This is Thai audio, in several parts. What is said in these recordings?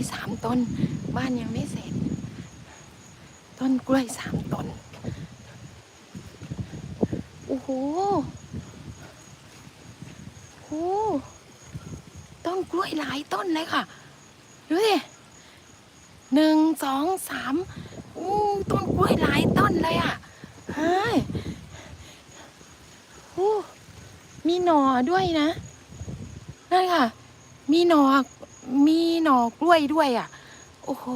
วยสามต้น บ้านยังไม่เสร็จ ต้นกล้วยสามต้นโอ้โหโอ้โหต้นกล้วยหลายต้นเลยค่ะ ดูดิหนึ่งสองสามอู้ต้นกล้วยหลายต้นเลยอะเฮ้ยโอ้มีหน่อด้วยนะนั่นค่ะ มีหน่อ มีหน่อกล้วยด้วยอะ โอ้โห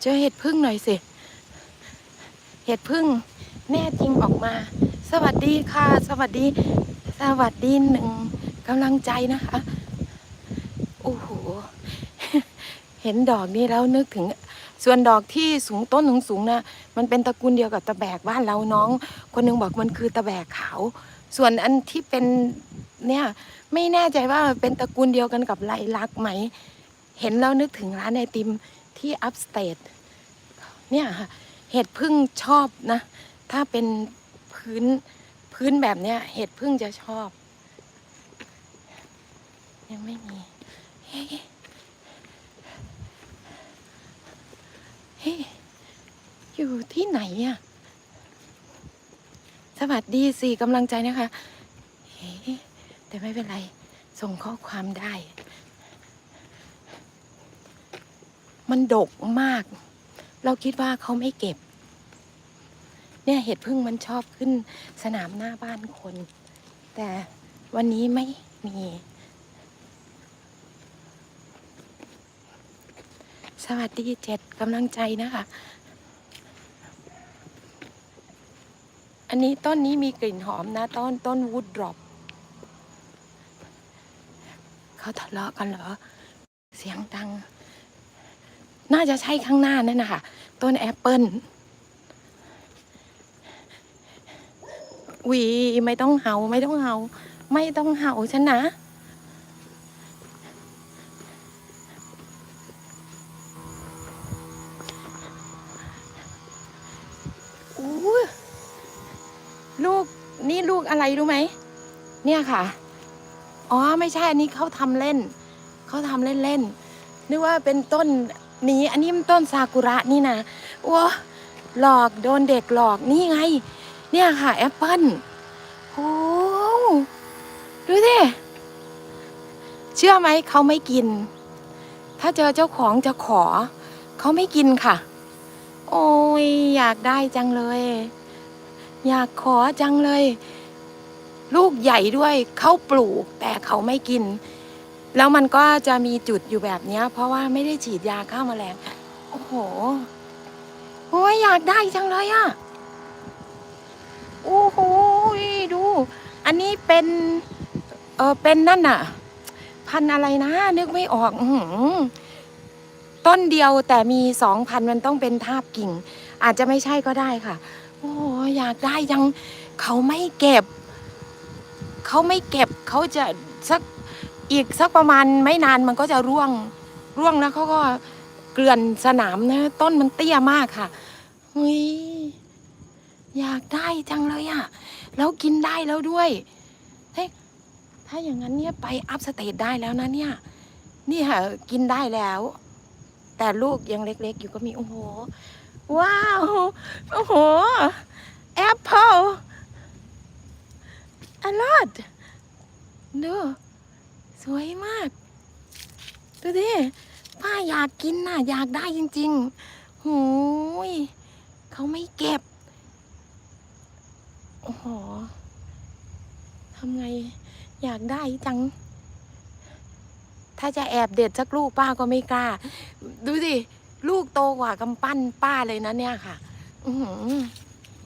เจอเห็ดพึ่งหน่อยสิ เห็ดพึ่งแน่จริงออกมา สวัสดีค่ะ สวัสดี สวัสดีหนึ่งกำลังใจนะคะ โอ้โห เห็นดอกนี้แล้วนึกถึง ส่วนดอกที่สูงต้นสูงๆนะมันเป็นตระกูลเดียวกับตะแบกบ้านเราน้อง คนหนึงบอกมันคือตะแบกขาว ส่วนอันที่เป็นเนี่ยไม่แน่ใจว่าเป็นตระกูลเดียวกันกับไลลักษณ์ไหม เห็นแล้วนึกถึงร้านไอติมที่อัพสเตทเนี่ยค่ะเห็ดพึ่งชอบนะ ถ้าเป็นพื้นพื้นแบบเนี้ย เห็ดพึ่งจะชอบ ยังไม่มีเฮ้ อยู่ที่ไหนอะสวัสดีสี่กำลังใจนะคะเฮ้แต่ไม่เป็นไร ส่งข้อความได้ มันดกมาก เราคิดว่าเขาไม่เก็บ เนี่ยเห็ดพึ่งมันชอบขึ้นสนามหน้าบ้านคน แต่วันนี้ไม่มี สวัสดีเจ็ดกำลังใจนะคะ อันนี้ต้นนี้มีกลิ่นหอมนะ ต้นต้นวูดดรอปเขาทะเลาะกันเหรอ เสียงดัง น่าจะใช่ข้างหน้านั่นนะคะต้นแอปเปิลวีไม่ต้องเห่าไม่ต้องเห่า ไม่ต้องเห่าฉันนะ ลูกนี่ลูกอะไรรู้ไหม เนี่ยค่ะ อ๋อไม่ใช่อันนี้เขาทำเล่น เขาทำเล่นๆนึกว่าเป็นต้นนี้อันนี้มันต้นซากุระนี่นะว้หลอกโดนเด็กหลอกนี่ไง เนี่ยค่ะ แอปเปิ้ลโอ้ดูสิเชื่อไหมเขาไม่กิน ถ้าเจอเจ้าของจะขอ เขาไม่กินค่ะ โอ้ยอยากได้จังเลย อยากขอจังเลย ลูกใหญ่ด้วยเขาปลูกแต่เขาไม่กิน แล้วมันก็จะมีจุดอยู่แบบนี้เพราะว่าไม่ได้ฉีดยาฆ่าแมลงโอ้โหโอ้ยอยากได้จังเลยอะโอ้โหดู อันนี้เป็น เออเป็นนั่นน่ะ พันอะไรนะ นึกไม่ออก อื ต้นเดียวแต่มีสองพันมันต้องเป็นทาบกิ่ง อาจจะไม่ใช่ก็ได้ค่ะ โอ้ยอยากได้ยังเขาไม่เก็บ เขาไม่เก็บเขาจะสักอีกสักประมาณไม่นานมันก็จะร่วงร่วงแล้วเขาก็เกลื่อนสนามนะ ต้นมันเตี้ยมากค่ะเฮ้ยอยากได้จังเลยอะแล้วกินได้แล้วด้วยเฮ้ยถ้าอย่างนั้นเนี่ยไปอัพสเตทได้แล้วนะเนี่ย นี่ค่ะกินได้แล้ว แต่ลูกยังเล็กๆ อยู่ก็มีโอ้โห ว้าว โอ้โห แอปเปิลอลอดดูสวยมาก ดูดิ ป้าอยากกินน่ะ อยากได้จริงๆหูยเขาไม่เก็บ โอ้โหทำไงอยากได้จัง ถ้าจะแอบเด็ดสักลูกป้าก็ไม่กล้า ดูสิ ลูกโตกว่ากำปั้นป้าเลยนะเนี่ยค่ะ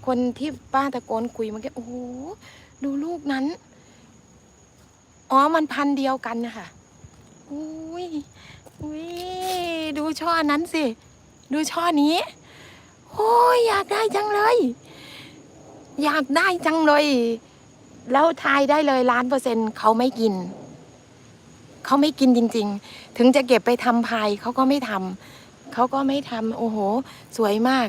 คนที่ป้าตะโกนคุยเมื่อกี้โอ้โหดูลูกนั้น อ๋อมันพันเดียวกันนะคะอุ้ยอุ้ยดูช่อนั้นสิ ดูช่อนี้โอ้ยอยากได้จังเลย อยากได้จังเลย แล้วทายได้เลยล้านเปอร์เซ็นต์เขาไม่กิน เขาไม่กินจริง ๆ ถึงจะเก็บไปทำพายเขาก็ไม่ทำเขาก็ไม่ทำโอ้โห สวยมาก